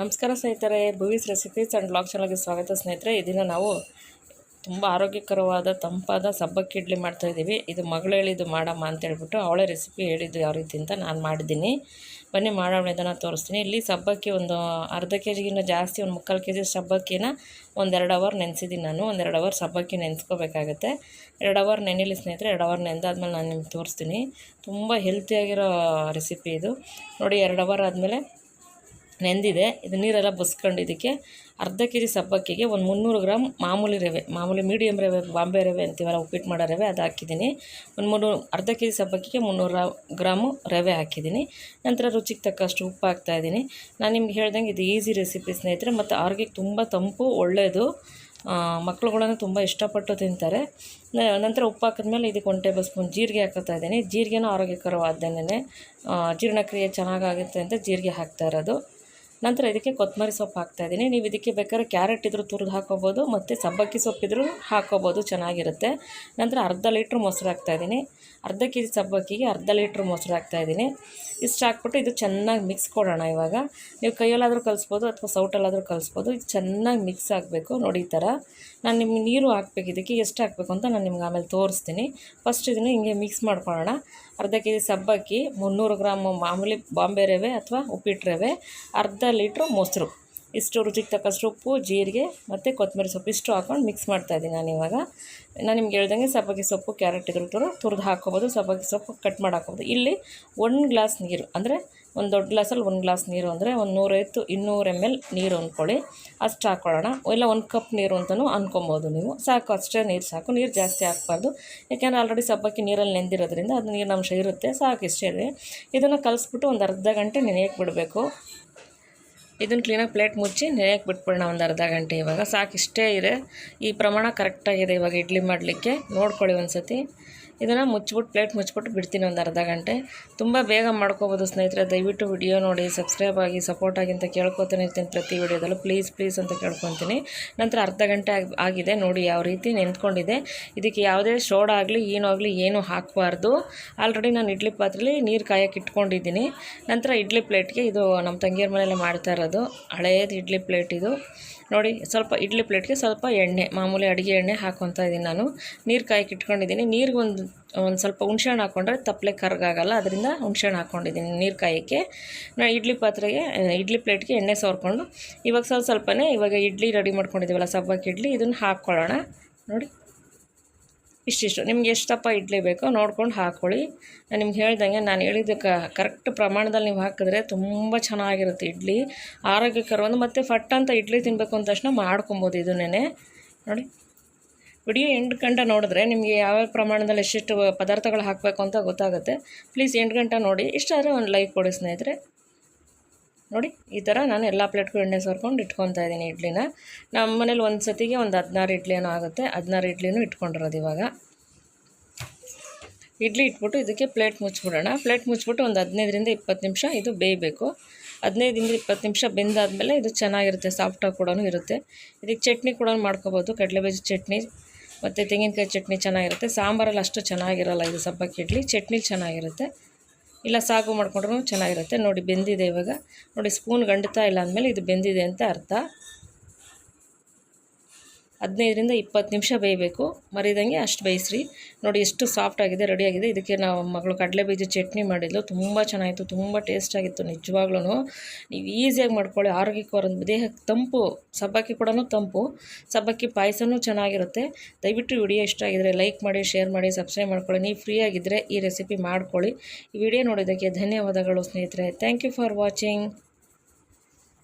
ನಮಸ್ಕಾರ ಸ್ನೇಹಿತರೆ, ಭೂವೀಸ್ recipes and blog ಚಾನಲ್ಗೆ ಸ್ವಾಗತ ಸ್ನೇಹಿತರೆ. ಇದನ್ನು ನಾವು ತುಂಬ ಆರೋಗ್ಯಕರವಾದ, ತಂಪಾದ ಸಬ್ಬಕ್ಕಿ ಇಡ್ಲಿ ಮಾಡ್ತಾಯಿದ್ದೀವಿ ಇದು ಮಗಳು ಹೇಳಿದ್ದು ಮಾಡಮ್ಮ ಅಂತ ಹೇಳ್ಬಿಟ್ಟು ಅವಳೇ ರೆಸಿಪಿ ಹೇಳಿದ್ದು ಯಾವ ರೀತಿ ಅಂತ ನಾನು ಮಾಡಿದ್ದೀನಿ. ಬನ್ನಿ ಮಾಡೋಣ, ಇದನ್ನು ತೋರಿಸ್ತೀನಿ. ಇಲ್ಲಿ ಸಬ್ಬಕ್ಕಿ ಒಂದು ಅರ್ಧ ಕೆ ಜಿಗಿಂತ ಜಾಸ್ತಿ, ಒಂದು ಮುಕ್ಕಾಲು ಕೆ ಜಿ ಸಬ್ಬಕ್ಕಿನ ಒಂದೆರಡು ಅವರ್ ನೆನೆಸಿದ್ದೀನಿ ನಾನು. ಒಂದೆರಡು ಅವರ್ ಸಬ್ಬಕ್ಕಿ ನೆನೆಸ್ಕೋಬೇಕಾಗತ್ತೆ. ಎರಡು ಅವರ್ ನೆನೆಲಿ ಸ್ನೇಹಿತರೆ, ಎರಡು ಅವರ್ ನೆಂದಾದ್ಮೇಲೆ ನಾನು ನಿಮ್ಗೆ ತೋರಿಸ್ತೀನಿ. ತುಂಬ ಹೆಲ್ತಿಯಾಗಿರೋ ರೆಸಿಪಿ ಇದು. ನೋಡಿ, ಎರಡು ಅವರ್ ಆದಮೇಲೆ ನೆಂದಿದೆ. ಇದು ನೀರೆಲ್ಲ ಬಸ್ಕೊಂಡಿದ್ದಕ್ಕೆ ಅರ್ಧ ಕೆ ಜಿ ಸಬ್ಬಕ್ಕಿಗೆ ಒಂದು ಮುನ್ನೂರು ಗ್ರಾಮ್ ಮಾಮೂಲಿ ರವೆ, ಮಾಮೂಲಿ ಮೀಡಿಯಮ್ ರವೆ, ಬಾಂಬೆ ರವೆ ಅಂತೀವಲ್ಲ, ಉಪ್ಪಿಟ್ಟು ಮಾಡೋ ರವೆ ಅದು ಹಾಕಿದ್ದೀನಿ. ಒಂದು ಮುನ್ನೂರು ಅರ್ಧ ಕೆ ಜಿ ಸಬ್ಬಕ್ಕಿಗೆ ಮುನ್ನೂರು ಗ್ರಾಮು ರವೆ ಹಾಕಿದ್ದೀನಿ. ನಂತರ ರುಚಿಗೆ ತಕ್ಕಷ್ಟು ಉಪ್ಪು ಹಾಕ್ತಾಯಿದ್ದೀನಿ ನಾನು ನಿಮ್ಗೆ ಹೇಳ್ದಂಗೆ ಇದು ಈಸಿ ರೆಸಿಪಿ ಸ್ನೇಹಿತರೆ, ಮತ್ತು ಆರೋಗ್ಯಕ್ಕೆ ತುಂಬ ತಂಪು ಒಳ್ಳೆಯದು ಮಕ್ಕಳುಗಳನ್ನು ತುಂಬ ಇಷ್ಟಪಟ್ಟು ತಿಂತಾರೆ. ನಂತರ ಉಪ್ಪು ಹಾಕಿದ್ಮೇಲೆ ಇದಕ್ಕೆ ಒಂದು ಟೇಬಲ್ ಸ್ಪೂನ್ ಜೀರಿಗೆ ಹಾಕ್ತಾ ಇದ್ದೀನಿ. ಜೀರಿಗೆನೂ ಆರೋಗ್ಯಕರವಾದ್ದೇನೆ ಜೀರ್ಣಕ್ರಿಯೆ ಚೆನ್ನಾಗಾಗುತ್ತೆ ಅಂತ ಜೀರಿಗೆ ಹಾಕ್ತಾ ಇರೋದು. ನಂತರ ಇದಕ್ಕೆ ಕೊತ್ತಂಬರಿ ಸೊಪ್ಪು ಹಾಕ್ತಾಯಿದ್ದೀನಿ ನೀವು ಇದಕ್ಕೆ ಬೇಕಾದ್ರೆ ಕ್ಯಾರೆಟ್ ಇದ್ರೂ ತುರಿದು ಹಾಕೋಬೋದು, ಮತ್ತು ಸಬ್ಬಕ್ಕಿ ಸೊಪ್ಪಿದ್ರೂ ಹಾಕೋಬೋದು, ಚೆನ್ನಾಗಿರುತ್ತೆ. ನಂತರ ಅರ್ಧ ಲೀಟ್ರ್ ಮೊಸರು ಹಾಕ್ತಾಯಿದ್ದೀನಿ ಅರ್ಧ ಕೆ ಜಿ ಸಬ್ಬಕ್ಕಿಗೆ ಅರ್ಧ ಲೀಟ್ರ್ ಮೊಸರು ಹಾಕ್ತಾಯಿದ್ದೀನಿ ಇಷ್ಟು ಹಾಕ್ಬಿಟ್ಟು ಇದು ಚೆನ್ನಾಗಿ ಮಿಕ್ಸ್ ಕೊಡೋಣ ಇವಾಗ. ನೀವು ಕೈಯಲ್ಲಾದರೂ ಕಲಿಸ್ಬೋದು ಅಥವಾ ಸೌಟಲ್ಲಾದರೂ ಕಲಿಸ್ಬೋದು, ಇದು ಚೆನ್ನಾಗಿ ಮಿಕ್ಸ್ ಆಗಬೇಕು ನೋಡಿ ಈ ಥರ ನಾನು ನಿಮ್ಗೆ ನೀರು ಹಾಕ್ಬೇಕು, ಇದಕ್ಕೆ ಎಷ್ಟು ಹಾಕ್ಬೇಕು ಅಂತ ನಾನು ನಿಮ್ಗೆ ಆಮೇಲೆ ತೋರಿಸ್ತೀನಿ. ಫಸ್ಟ್ ಇದನ್ನು ಹಿಂಗೆ ಮಿಕ್ಸ್ ಮಾಡ್ಕೊಳ್ಳೋಣ. ಅರ್ಧ ಕೆ ಜಿ ಸಬ್ಬಕ್ಕಿ, ಮುನ್ನೂರು ಗ್ರಾಮ್ ಮಾಮೂಲಿ ಬಾಂಬೆ ರವೆ ಅಥವಾ ಉಪ್ಪಿಟ್ಟು ರವೆ, ಅರ್ಧ ಲೀಟ್ರ್ ಮೊಸರು. ಇಷ್ಟು ರುಚಿಗೆ ತಕ್ಕಷ್ಟು ಉಪ್ಪು, ಜೀರಿಗೆ ಮತ್ತು ಕೊತ್ತಂಬರಿ ಸೊಪ್ಪು ಇಷ್ಟು ಹಾಕ್ಕೊಂಡು ಮಿಕ್ಸ್ ಮಾಡ್ತಾಯಿದ್ದೀನಿ ನಾನು ಇವಾಗ. ನಾನು ನಿಮ್ಗೆ ಹೇಳ್ದಂಗೆ ಸಬ್ಬಕ್ಕಿ ಸೊಪ್ಪು, ಕ್ಯಾರೆಟ್ ಇದ್ರು ತುರಿದು ಹಾಕ್ಕೋಬೋದು, ಸಬ್ಬಕ್ಕಿ ಸೊಪ್ಪು ಕಟ್ ಮಾಡಿ ಹಾಕ್ಬೋದು ಇಲ್ಲಿ ಒಂದು ಗ್ಲಾಸ್ ನೀರು, ಅಂದರೆ ಒಂದು ದೊಡ್ಡ ಗ್ಲಾಸಲ್ಲಿ ಒಂದು ಗ್ಲಾಸ್ ನೀರು ಅಂದರೆ ಒಂದು ನೂರೈವತ್ತು, ಇನ್ನೂರು ಎಂ ಎಲ್ ನೀರು ಅಂದ್ಕೊಳ್ಳಿ ಅಷ್ಟು ಹಾಕ್ಕೊಳ್ಳೋಣ ಇಲ್ಲ ಒಂದು ಕಪ್ ನೀರು ಅಂತಲೂ ಅಂದ್ಕೊಬೋದು ನೀವು. ಸಾಕು, ಅಷ್ಟೇ ನೀರು ಸಾಕು. ನೀರು ಜಾಸ್ತಿ ಹಾಕ್ಬಾರ್ದು. ಯಾಕೆಂದರೆ ಆಲ್ರೆಡಿ ಸಬ್ಬಕ್ಕಿ ನೀರಲ್ಲಿ ನೆಂದಿರೋದ್ರಿಂದ ಅದು ನೀರಿನಂಶ ಇರುತ್ತೆ. ಸಾಕು ಇಷ್ಟೇ. ಇದನ್ನು ಕಲಿಸ್ಬಿಟ್ಟು ಒಂದು ಅರ್ಧ ಗಂಟೆ ನೆನೆಯಕ್ಕೆ ಬಿಡಬೇಕು. ಇದನ್ನು ಕ್ಲೀನಾಗಿ ಪ್ಲೇಟ್ ಮುಚ್ಚಿ ನೆನೆಯಕ್ಕೆ ಬಿಟ್ಬಿಡೋಣ ಒಂದು ಅರ್ಧ ಗಂಟೆ ಇವಾಗ. ಸಾಕು ಇಷ್ಟೇ ಇದೆ. ಈ ಪ್ರಮಾಣ ಕರೆಕ್ಟಾಗಿದೆ ಇವಾಗ ಇಡ್ಲಿ ಮಾಡಲಿಕ್ಕೆ. ನೋಡ್ಕೊಳ್ಳಿ ಒಂದು ಸತಿ ಇದನ್ನು ಮುಚ್ಚಿಬಿಟ್ಟು ಪ್ಲೇಟ್ ಮುಚ್ಚಿಬಿಟ್ಟು ಬಿಡ್ತೀನಿ ಒಂದು ಅರ್ಧ ಗಂಟೆ. ತುಂಬ ಬೇಗ ಮಾಡ್ಕೋಬೋದು ಸ್ನೇಹಿತರೆ, ದಯವಿಟ್ಟು ವಿಡಿಯೋ ನೋಡಿ ಸಬ್ಸ್ಕ್ರೈಬ್ ಆಗಿ ಸಪೋರ್ಟ್ ಆಗಿ ಅಂತ ಕೇಳ್ಕೊತಾನೆ ಇರ್ತೀನಿ ಪ್ರತಿ ವಿಡಿಯೋದಲ್ಲೂ. ಪ್ಲೀಸ್ ಪ್ಲೀಸ್ ಅಂತ ಕೇಳ್ಕೊತೀನಿ. ನಂತರ ಅರ್ಧ ಗಂಟೆ ಆಗಿದೆ, ನೋಡಿ ಯಾವ ರೀತಿ ನೆಂತ್ಕೊಂಡಿದೆ. ಇದಕ್ಕೆ ಯಾವುದೇ ಸೋಡಾ ಆಗಲಿ ಏನೂ ಆಗಲಿ, ಏನೂ ಹಾಕಬಾರ್ದು. ಆಲ್ರೆಡಿ ನಾನು ಇಡ್ಲಿ ಪಾತ್ರೆಲಿ ನೀರು ಕಾಯಕ್ಕೆ ಇಟ್ಕೊಂಡಿದ್ದೀನಿ. ನಂತರ ಇಡ್ಲಿ ಪ್ಲೇಟ್ಗೆ ಇದು ನಮ್ಮ ತಂಗಿಯರ ಮನೆಯಲ್ಲೇ ಮಾಡ್ತಾ ಇರೋದು. ಹಳೆಯದು ಇಡ್ಲಿ ಪ್ಲೇಟ್ ಇದು. ನೋಡಿ, ಸ್ವಲ್ಪ ಇಡ್ಲಿ ಪ್ಲೇಟ್ಗೆ ಸ್ವಲ್ಪ ಎಣ್ಣೆ, ಮಾಮೂಲಿ ಅಡುಗೆ ಎಣ್ಣೆ ಹಾಕ್ಕೊತಾ ಇದ್ದೀನಿ ನಾನು. ನೀರು ಕಾಯಕ್ಕೆ ಇಟ್ಕೊಂಡಿದ್ದೀನಿ. ನೀರಿಗೆ ಒಂದು ಒಂದು ಸ್ವಲ್ಪ ಹುಣ್ಸೆಹಣ್ಣು ಹಾಕ್ಕೊಂಡ್ರೆ ತಪ್ಪಲೆ ಕರ್ಗಾಗಲ್ಲ, ಅದರಿಂದ ಹುಣ್ಸೆಹಣ್ಣು ಹಾಕ್ಕೊಂಡಿದ್ದೀನಿ ನೀರು ಕಾಯೋಕ್ಕೆ. ನಾ ಇಡ್ಲಿ ಪಾತ್ರೆಗೆ, ಇಡ್ಲಿ ಪ್ಲೇಟ್ಗೆ ಎಣ್ಣೆ ಸೋರ್ಕೊಂಡು ಇವಾಗ ಸ್ವಲ್ಪ ಸ್ವಲ್ಪನೇ ಇವಾಗ ಇಡ್ಲಿ ರೆಡಿ ಮಾಡ್ಕೊಂಡಿದ್ದೀವಲ್ಲ ಸಬ್ಬಕ್ಕೆ ಇಡ್ಲಿ, ಇದನ್ನು ಹಾಕ್ಕೊಳ್ಳೋಣ. ನೋಡಿ. ಇಷ್ಟಿಷ್ಟು. ನಿಮ್ಗೆ ಎಷ್ಟಪ್ಪ ಇಡ್ಲಿ ಬೇಕೋ ನೋಡ್ಕೊಂಡು ಹಾಕ್ಕೊಳ್ಳಿ ನಾನು ನಿಮ್ಗೆ ಹೇಳ್ದಂಗೆ ನಾನು ಹೇಳಿದ್ದಕ್ಕೆ ಕರೆಕ್ಟ್ ಪ್ರಮಾಣದಲ್ಲಿ ನೀವು ಹಾಕಿದ್ರೆ ತುಂಬ ಚೆನ್ನಾಗಿರುತ್ತೆ ಇಡ್ಲಿ. ಆರೋಗ್ಯಕರವಾದ ಮತ್ತು ಫಟ್ ಅಂತ ಇಡ್ಲಿ ತಿನ್ನಬೇಕು ಅಂದ ತಕ್ಷಣ ಮಾಡ್ಕೊಬೋದು ಇದನ್ನೇ ನೋಡಿ. ವಿಡಿಯೋ ಎಂಟು ಗಂಟೆ ನೋಡಿದ್ರೆ ನಿಮಗೆ ಯಾವ್ಯಾವ ಪ್ರಮಾಣದಲ್ಲಿ ಎಷ್ಟೆಷ್ಟು ಪದಾರ್ಥಗಳು ಹಾಕಬೇಕು ಅಂತ ಗೊತ್ತಾಗುತ್ತೆ. ಪ್ಲೀಸ್ ಎಂಟು ಗಂಟೆ ನೋಡಿ. ಇಷ್ಟಾದರೆ ಒಂದು ಲೈಕ್ ಕೊಡಿ ಸ್ನೇಹಿತರೆ. ನೋಡಿ, ಈ ಥರ ನಾನು ಎಲ್ಲ ಪ್ಲೇಟ್ಗೂ ಎಣ್ಣೆ ಸೋರ್ಕೊಂಡು ಇಟ್ಕೊತಾ ಇದ್ದೀನಿ ಇಡ್ಲಿನ. ನಮ್ಮ ಮನೇಲಿ ಒಂದು ಸತಿಗೆ ಒಂದು ಹದಿನಾರು ಇಡ್ಲಿನೂ ಆಗುತ್ತೆ. ಹದಿನಾರು ಇಡ್ಲಿನೂ ಇಟ್ಕೊಂಡಿರೋದು ಇವಾಗ. ಇಡ್ಲಿ ಇಟ್ಬಿಟ್ಟು ಇದಕ್ಕೆ ಪ್ಲೇಟ್ ಮುಚ್ಚಿಬಿಡೋಣ. ಪ್ಲೇಟ್ ಮುಚ್ಚಿಬಿಟ್ಟು ಒಂದು ಹದಿನೈದರಿಂದ ಇಪ್ಪತ್ತು ನಿಮಿಷ ಇದು ಬೇಯಬೇಕು. ಹದಿನೈದರಿಂದ ಇಪ್ಪತ್ತು ನಿಮಿಷ ಬೆಂದಾದಮೇಲೆ ಇದು ಚೆನ್ನಾಗಿರುತ್ತೆ, ಸಾಫ್ಟಾಗಿ ಕೂಡ ಇರುತ್ತೆ. ಇದಕ್ಕೆ ಚಟ್ನಿ ಕೂಡ ಮಾಡ್ಕೋಬೋದು. ಕಡಲೆಬೀಜ ಚಟ್ನಿ ಮತ್ತು ತೆಂಗಿನಕಾಯಿ ಚಟ್ನಿ ಚೆನ್ನಾಗಿರುತ್ತೆ. ಸಾಂಬಾರಲ್ಲಿ ಅಷ್ಟು ಚೆನ್ನಾಗಿರಲ್ಲ ಇದು ಸಬ್ಬಕ್ಕಿ ಇಡ್ಲಿ. ಚಟ್ನಿಲಿ ಚೆನ್ನಾಗಿರುತ್ತೆ. ಇಲ್ಲ ಸಾಗು ಮಾಡಿಕೊಂಡ್ರೂ ಚೆನ್ನಾಗಿರುತ್ತೆ. ನೋಡಿ ಬೆಂದಿದೆ ಇವಾಗ. ನೋಡಿ ಸ್ಪೂನ್ ಗಂಡುತ್ತಾ ಇಲ್ಲ ಅಂದಮೇಲೆ ಇದು ಬೆಂದಿದೆ ಅಂತ ಅರ್ಥ. ಹದಿನೈದರಿಂದ ಇಪ್ಪತ್ತು ನಿಮಿಷ ಬೇಯಬೇಕು. ಮರಿದಂಗೆ ಅಷ್ಟು ಬೇಯಿಸ್ರಿ. ನೋಡಿ ಎಷ್ಟು ಸಾಫ್ಟ್ ಆಗಿದೆ ರೆಡಿಯಾಗಿದೆ ಇದಕ್ಕೆ ನಾವು ಮಗಳು ಕಡಲೆ ಬೀಜ ಚಟ್ನಿ ಮಾಡಿದ್ಲು. ತುಂಬ ಚೆನ್ನಾಗಿತ್ತು, ತುಂಬ ಟೇಸ್ಟಾಗಿತ್ತು ನಿಜವಾಗ್ಲೂ ನೀವು ಈಸಿಯಾಗಿ ಮಾಡ್ಕೊಳ್ಳಿ. ಆರೋಗ್ಯಕರ ದೇಹಕ್ಕೆ ತಂಪು, ಸಬ್ಬಕ್ಕಿ ಕೂಡ ತಂಪು. ಸಬ್ಬಕ್ಕಿ ಪಾಯಸನೂ ಚೆನ್ನಾಗಿರುತ್ತೆ. ದಯವಿಟ್ಟು ವಿಡಿಯೋ ಇಷ್ಟ ಆಗಿದ್ರೆ ಲೈಕ್ ಮಾಡಿ ಶೇರ್ ಮಾಡಿ ಸಬ್ಸ್ಕ್ರೈಬ್ ಮಾಡ್ಕೊಳ್ಳಿ. ನೀವು ಫ್ರೀ ಆಗಿದ್ದರೆ ಈ ರೆಸಿಪಿ ಮಾಡ್ಕೊಳ್ಳಿ. ಈ ವಿಡಿಯೋ ನೋಡಿದ್ದಕ್ಕೆ ಧನ್ಯವಾದಗಳು ಸ್ನೇಹಿತರೆ. Thank you for watching